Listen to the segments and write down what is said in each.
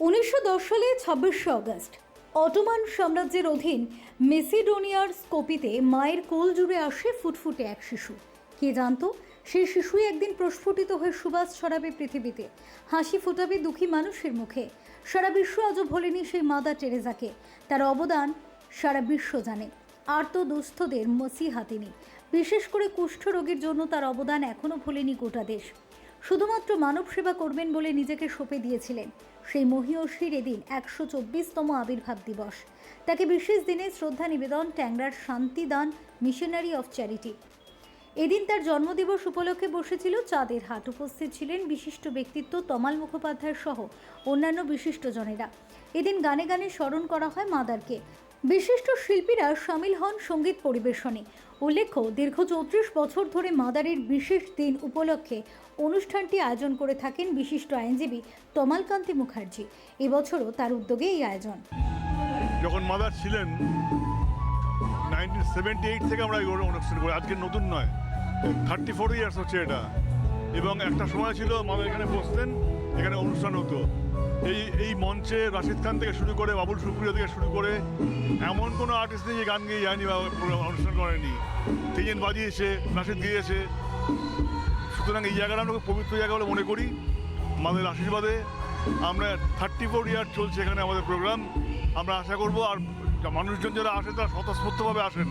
উনিশশো সালে ছাব্বিশে অগস্ট অটোমান সাম্রাজ্যের অধীন মেসিডোনিয়ার স্কোপিতে মায়ের কোল জুড়ে আসে ফুটফুটে এক শিশু। কে জানতো? সেই শিশুই একদিন প্রস্ফুটিত হয়ে সুবাস ছড়াবে পৃথিবীতে। হাসি ফোটাবে দুঃখী মানুষের মুখে। সারা বিশ্ব আজও ভোলেনি সেই মাদা টেরেজাকে তার অবদান সারা বিশ্ব জানে। আর্ত দুস্থদের মসিহা তিনি বিশেষ করে কুষ্ঠ কুষ্ঠরোগীর জন্য তার অবদান এখনও ভোলেনি গোটা দেশ। শুধুমাত্র মানব সেবা করবেন বলে নিজেকে সঁপে দিয়েছিলেন। সেই মহীয়সীর এদিন একশো চব্বিশতম আবির্ভাব দিবস। তাকে বিশেষ দিনে শ্রদ্ধা নিবেদন, ট্যাংরার শান্তিদান মিশনারি অফ চ্যারিটি। এদিন তার জন্মদিবস উপলক্ষে বসেছিল চাঁদের হাট। উপস্থিত ছিলেন বিশিষ্ট ব্যক্তিত্ব তমাল মুখোপাধ্যায় সহ অন্যান্য বিশিষ্টজনেরা এদিন গানে গানে স্মরণ করা হয় মাদারকে। বিশিষ্ট শিল্পীরা সামিল হন সংগীত পরিবেশনে। উল্লেখ্য, দীর্ঘ চৌত্রিশ বছর ধরে মাদারের বিশেষ দিন উপলক্ষে অনুষ্ঠানটি আয়োজন করে থাকেন বিশিষ্ট আইনজীবী তমালকান্তি মুখার্জি। এবছরও তার উদ্যোগে এই আয়োজন। যখন মাদার ছিলেন সেভেন্টি এইট থেকে আমরা অনুষ্ঠান করি। আজকে নতুন নয় থার্টি ফোর ইয়ার্স হচ্ছে এটা। এবং একটা সময় ছিল মাদার এখানে বসতেন, এখানে অনুষ্ঠান হতো। এই এই মঞ্চে রাশিদ খান থেকে শুরু করে বাবুল সুপ্রিয় থেকে শুরু করে এমন কোনো আর্টিস্ট নেই যে গান গেয়ে যায়নি বা অনুষ্ঠান করেনি। তিনজন বাজিয়েছে, রাশিদ গিয়েছে। সুতরাং এই জায়গাটা আমরা পবিত্র জায়গা বলে মনে করি। আমাদের আশীর্বাদে আমরা থার্টি ফোর ইয়ার চলছে এখানে আমাদের প্রোগ্রাম আমরা আশা করব আর মানুষজন যারা আসে তারা স্বতঃস্ফূর্তভাবে আসেন।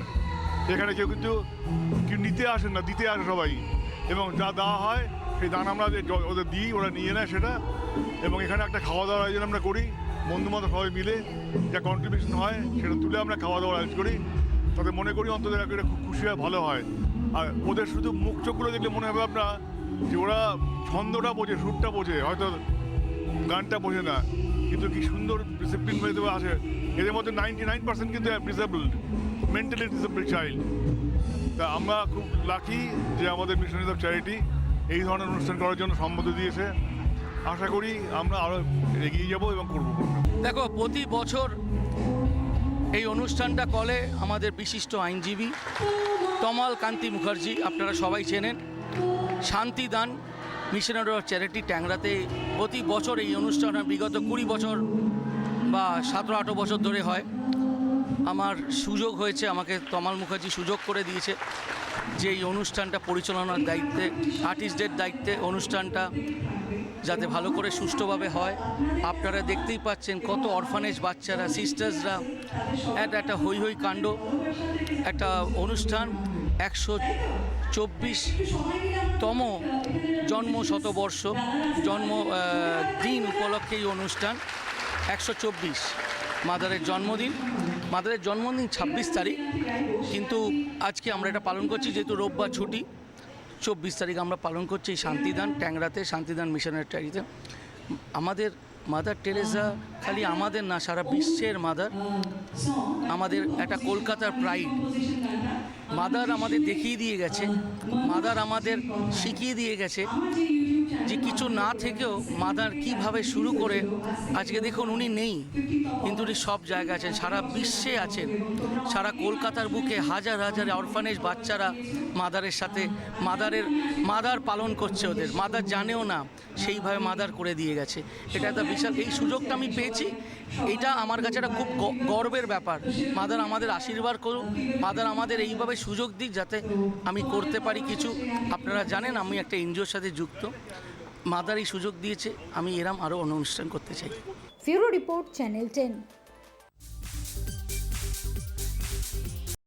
এখানে কেউ কিন্তু নিতে আসেন না, দিতে আসে সবাই। এবং যা দেওয়া হয় সেই দান আমরা ওদের দিই, ওরা নিয়ে নেয় সেটা। এবং এখানে একটা খাওয়া দাওয়ার আয়োজন আমরা করি। বন্ধু বান্ধব সবাই মিলে যা কন্ট্রিবিউশন হয় সেটা তুলে আমরা খাওয়া দাওয়ার আয়োজন করি। তাতে মনে করি অন্তত একটা খুব খুশি হয়, ভালো হয়। আর ওদের শুধু মুখ চোখগুলো দেখলে মনে হবে আপনার যে ওরা ছন্দটা বোঝে, সুরটা বোঝে, হয়তো গানটা বোঝে না। কিন্তু কি সুন্দর ডিসিপ্লিন মেয়েদের আছে, এদের মধ্যে নাইনটি নাইন পার্সেন্ট কিন্তু ডিসেবলড মেন্টালি ডিসেবল চাইল্ড তা আমরা খুব লাকি যে আমাদের মিশনারিজ অফ চ্যারিটি এই ধরনের অনুষ্ঠান করার জন্য সম্মতি দিয়েছে। আশা করি আমরা আরও এগিয়ে যাব এবং করব। দেখো, প্রতি বছর এই অনুষ্ঠানটা কলে আমাদের বিশিষ্ট আইনজীবী তমাল কান্তি মুখার্জি, আপনারা সবাই চেনেন। শান্তিদান মিশনারি অফ চ্যারিটি ট্যাংরাতে প্রতি বছর এই অনুষ্ঠান বিগত কুড়ি বছর বা সতেরো আঠেরো বছর ধরে হয়। আমার সুযোগ হয়েছে, আমাকে তমাল মুখার্জি সুযোগ করে দিয়েছে। যে এই অনুষ্ঠানটা পরিচালনার দায়িত্বে আর্টিস্টদের দায়িত্বে অনুষ্ঠানটা যাতে ভালো করে সুষ্ঠুভাবে হয়। আপনারা দেখতেই পাচ্ছেন কত অরফানেজ বাচ্চারা সিস্টার্সরা একটা একটা হই হই কাণ্ড, একটা অনুষ্ঠান, একশো চব্বিশতম জন্ম শতবর্ষ জন্ম দিন উপলক্ষে এই অনুষ্ঠান, একশো চব্বিশ। মাদারের জন্মদিন মাদারের জন্মদিন ছাব্বিশ তারিখ, কিন্তু আজকে আমরা এটা পালন করছি যেহেতু রোববার ছুটি, চব্বিশ তারিখ আমরা পালন করছি শান্তিদান ট্যাংরাতে, শান্তিদান মিশনের ট্যারিতে। আমাদের মাদার টেরেসা খালি আমাদের না, সারা বিশ্বের মাদার, আমাদের একটা কলকাতার প্রাইড মাদার আমাদের দেখিয়ে দিয়ে গেছে, মাদার আমাদের শিখিয়ে দিয়ে গেছে। যে কিছু না থেকেও মাদার কীভাবে শুরু করে, আজকে দেখুন উনি নেই। কিন্তু উনি সব জায়গায় আছেন, সারা বিশ্বে আছেন। সারা কলকাতার বুকে হাজার হাজার অরফানেজ বাচ্চারা মাদারের সাথে, মাদারের, মাদার পালন করছে ওদের। মাদার জানেও না, সেইভাবে মাদার করে দিয়ে গেছে। এটা একটা বিশাল, এই সুযোগটা আমি পেয়েছি। এটা আমার কাছে একটা খুব গর্বের ব্যাপার। মাদার আমাদের আশীর্বাদ করুক, মাদার আমাদের এইভাবে সুযোগ দিক যাতে আমি করতে পারি কিছু। আপনারা জানেন আমি একটা এনজিওর সাথে যুক্ত। মাদার সুযোগ দিয়েছে আমি এরম আরও অনুষ্ঠান করতে চাই। ফিউরো রিপোর্ট চ্যানেল টেন।